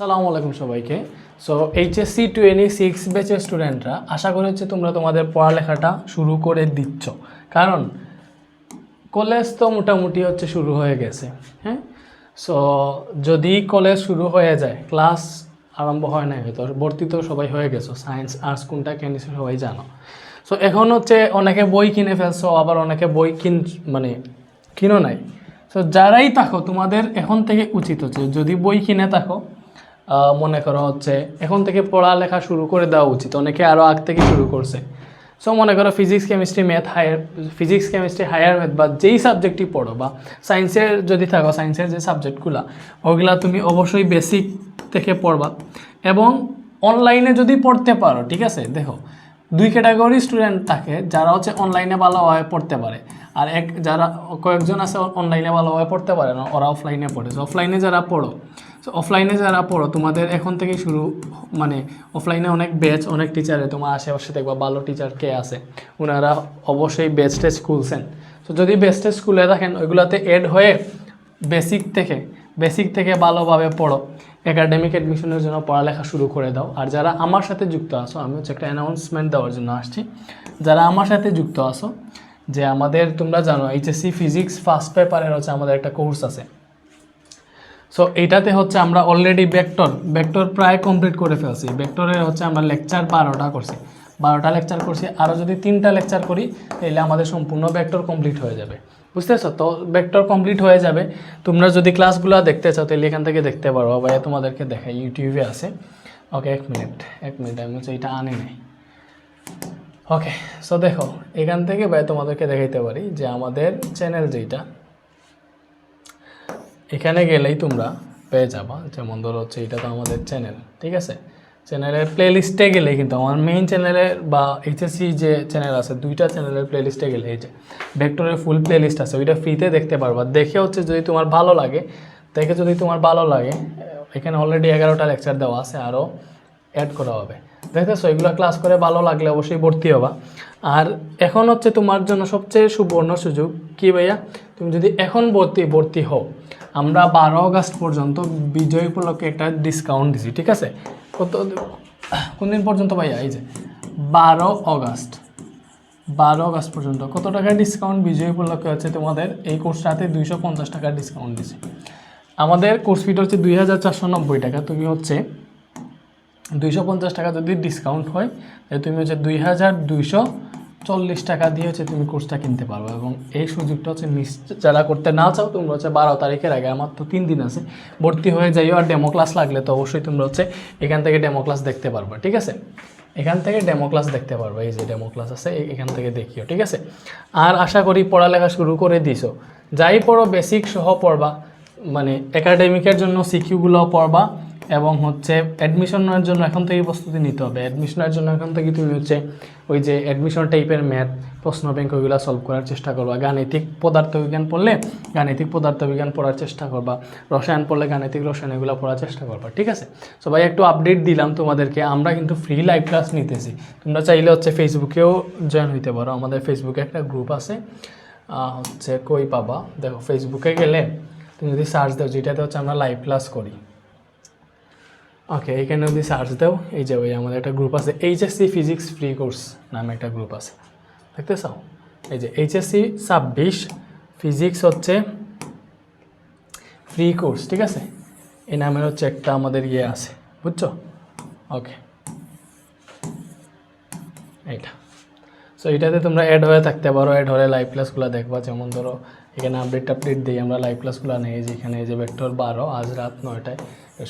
সালামু আলাইকুম সবাইকে। সো এইচএসসি টোয়েন্টি সিক্স ব্যাচের স্টুডেন্টরা আশা করি হচ্ছে তোমরা তোমাদের পড়ালেখাটা শুরু করে দিচ্ছ। কারণ কলেজ তো মোটামুটি হচ্ছে শুরু হয়ে গেছে হ্যাঁ? সো যদি কলেজ শুরু হয়ে যায় ক্লাস আরম্ভ হয় না হয়তো, ভর্তি তো সবাই হয়ে গেছো সায়েন্স আর্টস কোনটা কেন সবাই জানো। সো এখন হচ্ছে অনেকে বই কিনে ফেলছো, আবার অনেকে বই কিন মানে কিনো নাই। সো যারাই থাকো, তোমাদের এখন থেকে উচিত হচ্ছে, যদি বই কিনে থাকো মনে করো হচ্ছে, এখন থেকে পড়ালেখা শুরু করে দেওয়া উচিত। অনেকে আরও আগ থেকে শুরু করছে। সো মনে করো physics chemistry math higher physics chemistry higher math বা যেই সাবজেক্টই পড়ো বা সায়েন্সের যদি থাকো সায়েন্সের যে সাবজেক্টগুলো ওগুলা তুমি অবশ্যই বেসিক থেকে পড়বা। এবং অনলাইনে যদি পড়তে পারো, ঠিক আছে? দেখো, দুই ক্যাটাগরি স্টুডেন্ট থাকে যারা হচ্ছে অনলাইনে ভালোভাবে পড়তে পারে। আর এক যারা কয়েকজন আছে অনলাইনে ভালোভাবে পড়তে পারে না, ওরা অফলাইনে পড়ে। অফলাইনে যারা পড়ো সো অফলাইনে যারা পড়ো, তোমাদের এখন থেকে শুরু মানে অফলাইনে অনেক ব্যাচ অনেক টিচারে তোমার আশেপাশে দেখবা ভালো টিচার কে আছে। ওনারা অবশ্যই ব্যাচ টেচ খুলছেন। তো যদি ব্যাচ টেচ খুলে থাকেন, ওইগুলোতে এড হয়ে বেসিক থেকে বেসিক থেকে ভালোভাবে পড়ো। একাডেমিক অ্যাডমিশনের জন্য পড়ালেখা শুরু করে দাও। আর যারা আমার সাথে যুক্ত আছো, আমি হচ্ছে একটা অ্যানাউন্সমেন্ট দেওয়ার জন্য আসছি। যারা আমার সাথে যুক্ত আছো যে আমাদের, তোমরা জানো এইচএসসি ফিজিক্স ফার্স্ট পেপারের হচ্ছে আমাদের একটা কোর্স আছে। সো এইটাতে হচ্ছে আমরা অলরেডি ভেক্টর ভেক্টর প্রায় কমপ্লিট করে ফেলছি। ভেক্টরের হচ্ছে আমরা লেকচার বারোটা করছি। বারোটা লেকচার করছি আরও যদি তিনটা লেকচার করি তাহলে আমাদের সম্পূর্ণ ভেক্টর কমপ্লিট হয়ে যাবে। বুঝতেছো? তো ভেক্টর কমপ্লিট হয়ে যাবে। তোমরা যদি ক্লাসগুলো দেখতে চাও তাহলে এখান থেকে দেখতে পারো। ভাইয়া তোমাদেরকে দেখাই ইউটিউবে আছে। ওকে এক মিনিট এক মিনিট আমি হচ্ছে এটা আনি নাই। ওকে সো দেখো, এখান থেকে ভাই তোমাদেরকে দেখাইতে পারি যে আমাদের চ্যানেল যেটা এখানে গেলেই তোমরা পেয়ে যাবা। যেমন ধরো হচ্ছে এটা তো আমাদের চ্যানেল ঠিক আছে? চ্যানেলের প্লেলিস্টে গেলে কিন্তু আমার মেইন চ্যানেলের বা এইচএসসি যে চ্যানেল আছে, দুইটা চ্যানেলের প্লেলিস্টে গেলে এই যে ভেক্টরের ফুল প্লেলিস্ট আছে, ওইটা ফ্রিতে দেখতে পারবা। দেখে হচ্ছে যদি তোমার ভালো লাগে, দেখে যদি তোমার ভালো লাগে, এখানে অলরেডি এগারোটা লেকচার দেওয়া আছে আরও অ্যাড করা হবে। দেখতেছো, এগুলো ক্লাস করে ভালো লাগলে অবশ্যই ভর্তি হবা। আর এখন হচ্ছে তোমার জন্য সবচেয়ে সুবর্ণ সুযোগ কি ভাইয়া? তুমি যদি এখন ভর্তি ভর্তি হও, আমরা বারো আগস্ট পর্যন্ত বিজয় উপলক্ষে একটা ডিসকাউন্ট দিছি, ঠিক আছে? কত কোন দিন পর্যন্ত ভাইয়া? এই যে, বারো আগস্ট। বারো আগস্ট পর্যন্ত। কত টাকা ডিসকাউন্ট বিজয় উপলক্ষে হচ্ছে তোমাদের? এই কোর্সটাতে দুইশো পঞ্চাশ টাকা ডিসকাউন্ট দিছে। আমাদের কোর্স ফিটা হচ্ছে দুই হাজার চারশো নব্বই টাকা। তুমি হচ্ছে দুইশো পঞ্চাশ টাকা যদি ডিসকাউন্ট হয়, তাহলে তুমি হচ্ছে দুই হাজার দুইশো চল্লিশ টাকা দিয়ে হচ্ছে তুমি কোর্সটা কিনতে পারবে এবং এই সুযোগটা হচ্ছে মিস যারা করতে না চাও, তোমরা হচ্ছে বারো তারিখের আগে, আমার তো তিন দিন আছে, ভর্তি হয়ে যাইও আর ডেমো ক্লাস লাগলে তো অবশ্যই তোমরা হচ্ছে এখান থেকে ডেমো ক্লাস দেখতে পারবে, ঠিক আছে? এখান থেকে ডেমো ক্লাস দেখতে পারবে, এই যে ডেমো ক্লাস আছে এখান থেকে দেখিও, ঠিক আছে? আর আশা করি পড়ালেখা শুরু করে দিছো। যাই পড়ো বেসিক সহ পড়বা মানে একাডেমিকের জন্য সিকিউগুলো পড়বা এবং হচ্ছে অ্যাডমিশনের জন্য এখন থেকে প্রস্তুতি নিতে হবে। অ্যাডমিশনের জন্য এখন থেকে তুমি হচ্ছে ওই যে অ্যাডমিশন টাইপের ম্যাথ প্রশ্ন ব্যাংক ওইগুলো সলভ করার চেষ্টা করবা। গাণিতিক পদার্থবিজ্ঞান পড়লে গাণিতিক পদার্থবিজ্ঞান পড়ার চেষ্টা করবা। রসায়ন পড়লে গাণিতিক রসায়ন এগুলো পড়ার চেষ্টা করবা, ঠিক আছে? সো ভাই, একটু আপডেট দিলাম তোমাদেরকে। আমরা কিন্তু ফ্রি লাইভ ক্লাস নিতেছি। তোমরা চাইলে হচ্ছে ফেসবুকেও জয়েন হইতে পারো। আমাদের ফেসবুকে একটা গ্রুপ আছে। হচ্ছে কই পাবা? দেখো ফেসবুকে গেলে তুমি যদি সার্চ দাও, যেটাতে হচ্ছে আমরা লাইভ ক্লাস করি। ওকে এখানে যদি সার্চ দাও এই যে ওই আমাদের একটা গ্রুপ আছে এইচএসসি ফিজিক্স ফ্রি কোর্স নামে একটা গ্রুপ আছে। দেখতে চাও এই যে এইচএসসি ছাব্বিশ ফিজিক্স হচ্ছে ফ্রি কোর্স ঠিক আছে? এই নামের হচ্ছে একটা আমাদের ইয়ে আছে, বুঝছ? ওকে এইটা। সো এটাতে তোমরা অ্যাড হয়ে থাকতে পারো অ্যাড হলে লাইভ ক্লাসগুলো দেখবা। যেমন ধরো এখানে আপডেট আপডেট দিই, আমরা লাইভ ক্লাসগুলো নেই যে এখানে যে ভেক্টর বারো, আজ রাত নয়টায়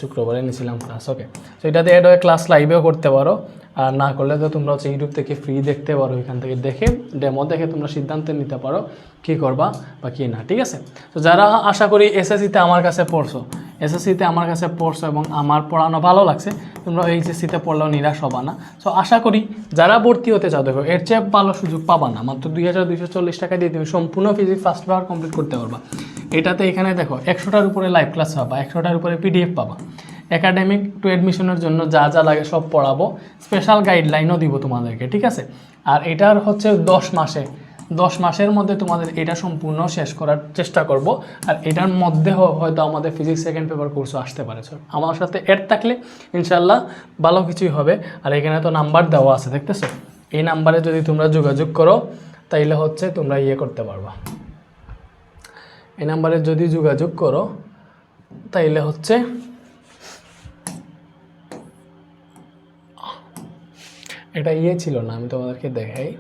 শুক্রবারে নিয়েছিলাম ক্লাস ওকে তো এটাতে অ্যাড হয়ে ক্লাস লাইভেও করতে পারো, আর না করলে তো তোমরা হচ্ছে ইউটিউব থেকে ফ্রি দেখতে পারো, এখান থেকে দেখে ডেমো দেখে তোমরা সিদ্ধান্ত নিতে পারো, কী করবা বা কী না, ঠিক আছে? তো যারা আশা করি এসএসসিতে আমার কাছে পড়ছো এসএসসিতে আমার কাছে পড়ছো এবং আমার পড়ানো ভালো লাগছে, তোমরা এইচএসসিতে পড়লেও নিরাশ হবা না। সো আশা করি যারা ভর্তি হতে চাও, দেখো, এর চেয়ে ভালো সুযোগ পাবা না। মাত্র দুই হাজার দুইশো চল্লিশ টাকা দিয়ে তুমি সম্পূর্ণ ফিজিক্স ফার্স্ট পাওয়ার কমপ্লিট করতে পারবা। এটাতে এখানে দেখো, একশোটার উপরে লাইভ ক্লাস পাবা, একশোটার উপরে পিডিএফ পাবা। একাডেমিক টু অ্যাডমিশনের জন্য যা যা লাগে সব পড়াবো। স্পেশাল গাইডলাইনও দিব তোমাদেরকে, ঠিক আছে? আর এটার হচ্ছে দশ মাসে দশ মাসের মধ্যে তোমাদের এটা সম্পূর্ণ শেষ করার চেষ্টা করব। আর এটার মধ্যে হয়তো আমাদের ফিজিক্স সেকেন্ড পেপার কোর্সও আসতে পারে আমার সাথে এড থাকলে ইনশাল্লাহ ভালো কিছুই হবে। আর এখানে তো নাম্বার দেওয়া আছে, দেখতেছো? এই নাম্বারে যদি তোমরা যোগাযোগ করো, তাইলে হচ্ছে তোমরা ইয়ে করতে পারবা। এই নাম্বারে যদি যোগাযোগ করো, তাইলে হচ্ছে এটা ইয়ে ছিল না, আমি তোমাদেরকে দেখাই।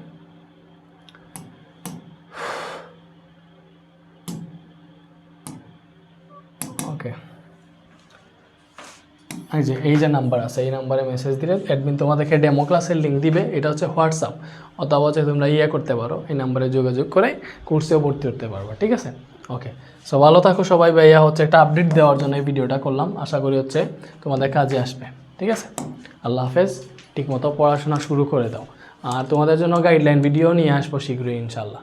ওকে এই যে এই যে নাম্বার আছে, এই নাম্বারে মেসেজ দিলে অ্যাডমিন তোমাদেরকে ডেমো ক্লাসের লিঙ্ক দিবে। এটা হচ্ছে হোয়াটসঅ্যাপ অথবা হচ্ছে তোমরা ইয়ে করতে পারো, এই নাম্বারে যোগাযোগ করে কোর্সেও ভর্তি করতে পারবে, ঠিক আছে? ওকে সো ভালো থাকো সবাই, ভাইয়া। হচ্ছে একটা আপডেট দেওয়ার জন্য এই ভিডিওটা করলাম। আশা করি হচ্ছে তোমাদের কাজে আসবে, ঠিক আছে? আল্লাহ হাফেজ। ঠিকমতো পড়াশোনা শুরু করে দাও। আর তোমাদের জন্য গাইডলাইন ভিডিও নিয়ে আসব শীঘ্রই ইনশাল্লাহ